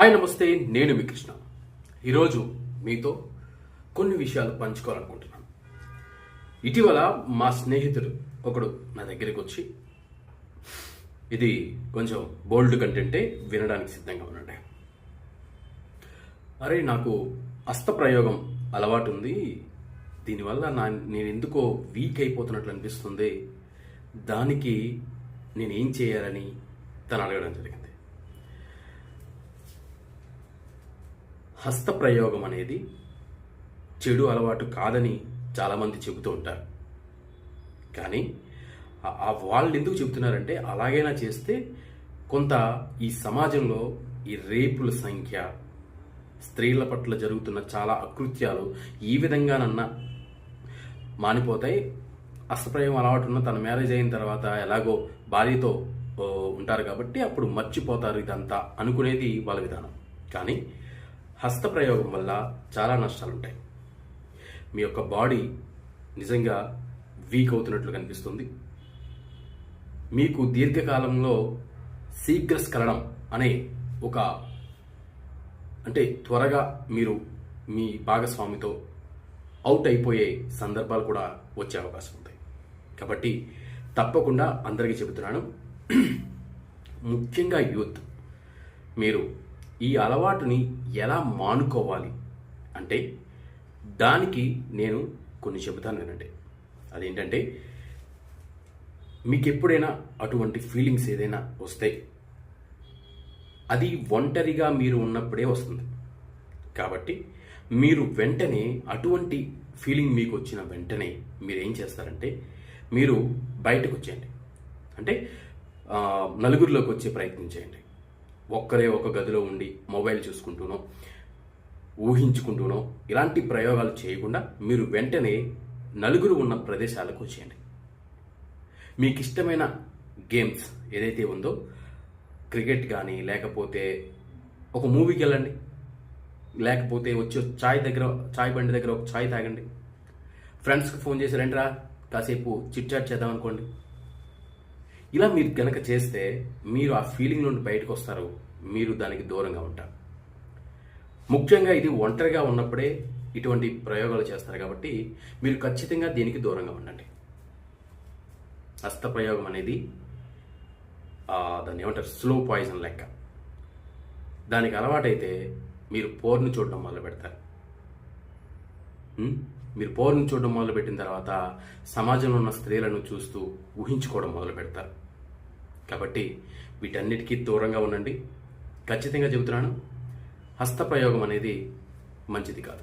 Hi నమస్తే. నేను మీ కృష్ణ. ఈరోజు మీతో కొన్ని విషయాలు పంచుకోవాలనుకుంటున్నాను. ఇటీవల మా స్నేహితుడు ఒకడు నా దగ్గరికి వచ్చి ఇది కొంచెం బోల్డ్ కంటెంటే వినడానికి సిద్ధంగా ఉండండి అరే నాకు అస్త్రప్రయోగం అలవాటు ఉంది. దీనివల్ల నా నేను ఎందుకో వీక్ అయిపోతున్నట్లు అనిపిస్తుంది. దానికి నేనేం చేయాలని తను అడగడం జరిగింది. హస్తప్రయోగం అనేది చెడు అలవాటు కాదని చాలామంది చెబుతూ ఉంటారు. కానీ ఆ- వాళ్ళు ఎందుకు చెబుతున్నారంటే అలాగైనా చేస్తే కొంత ఈ సమాజంలో ఈ రేపుల సంఖ్య స్త్రీల పట్ల జరుగుతున్న చాలా అకృత్యాలు ఈ విధంగానన్నా మానిపోతాయి. అస్తప్రయం అలవాటు ఉన్న తన మ్యారేజ్ అయిన తర్వాత ఎలాగో భార్యతో ఉంటారు కాబట్టి అప్పుడు మర్చిపోతారు ఇదంతా అనుకునేది వాళ్ళ విధానం. కానీ హస్తప్రయోగం వల్ల చాలా నష్టాలు ఉంటాయి మీ యొక్క బాడీ నిజంగా వీక్ అవుతున్నట్లు కనిపిస్తుంది. మీకు దీర్ఘకాలంలో శీఘ్రస్ఖలనం అనే ఒక అంటే త్వరగా మీరు మీ భాగస్వామితో అవుట్ అయిపోయే సందర్భాలు కూడా వచ్చే అవకాశం ఉంది కాబట్టి తప్పకుండా అందరికీ చెబుతున్నాను. ముఖ్యంగా యూత్. మీరు ఈ అలవాటుని ఎలా మానుకోవాలి? అంటే దానికి నేను కొన్ని చెబుతాను వినండి. అదేంటంటే మీకు ఎప్పుడైనా అటువంటి ఫీలింగ్స్ ఏదైనా వస్తాయి అది ఒంటరిగా మీరు ఉన్నప్పుడే వస్తుంది. కాబట్టి మీరు వెంటనే అటువంటి ఫీలింగ్ మీకు వచ్చిన వెంటనే మీరు ఏం చేస్తారంటే మీరు బయటకు వచ్చేయండి అంటే నలుగురిలోకి వచ్చే ప్రయత్నం చేయండి. ఒక్కరే ఒక గదిలో ఉండి మొబైల్ చూసుకుంటూనో ఊహించుకుంటూనో ఇలాంటి ప్రయోగాలు చేయకుండా మీరు వెంటనే నలుగురు ఉన్న ప్రదేశాలకు వచ్చేయండి. మీకు ఇష్టమైన గేమ్స్ ఏదైతే ఉందో క్రికెట్ కానీ లేకపోతే ఒక మూవీకి వెళ్ళండి. లేకపోతే వచ్చి చాయ్ దగ్గర చాయ్ బండి దగ్గర ఒక చాయ్ తాగండి. ఫ్రెండ్స్కి ఫోన్ చేసి రండిరా కాసేపు చిట్ చాట్ చేద్దాం అనుకోండి ఇలా మీరు కనుక చేస్తే మీరు ఆ ఫీలింగ్ నుండి బయటకు వస్తారు. మీరు దానికి దూరంగా ఉంటారు. ముఖ్యంగా ఇది ఒంటరిగా ఉన్నప్పుడే ఇటువంటి ప్రయోగాలు చేస్తారు కాబట్టి మీరు ఖచ్చితంగా దీనికి దూరంగా ఉండండి. హస్తప్రయోగం అనేది దాన్ని ఏమంటారు? స్లో పాయిజన్ లెక్క. దానికి అలవాటైతే మీరు పోర్ను చూడడం మొదలు పెడతారు మీరు పోర్ను చూడడం మొదలు పెట్టిన తర్వాత సమాజంలో ఉన్న స్త్రీలను చూస్తూ ఊహించుకోవడం మొదలు పెడతారు కాబట్టి వీటన్నిటికీ దూరంగా ఉండండి. ఖచ్చితంగా చెబుతున్నాను హస్తప్రయోగం అనేది మంచిది కాదు.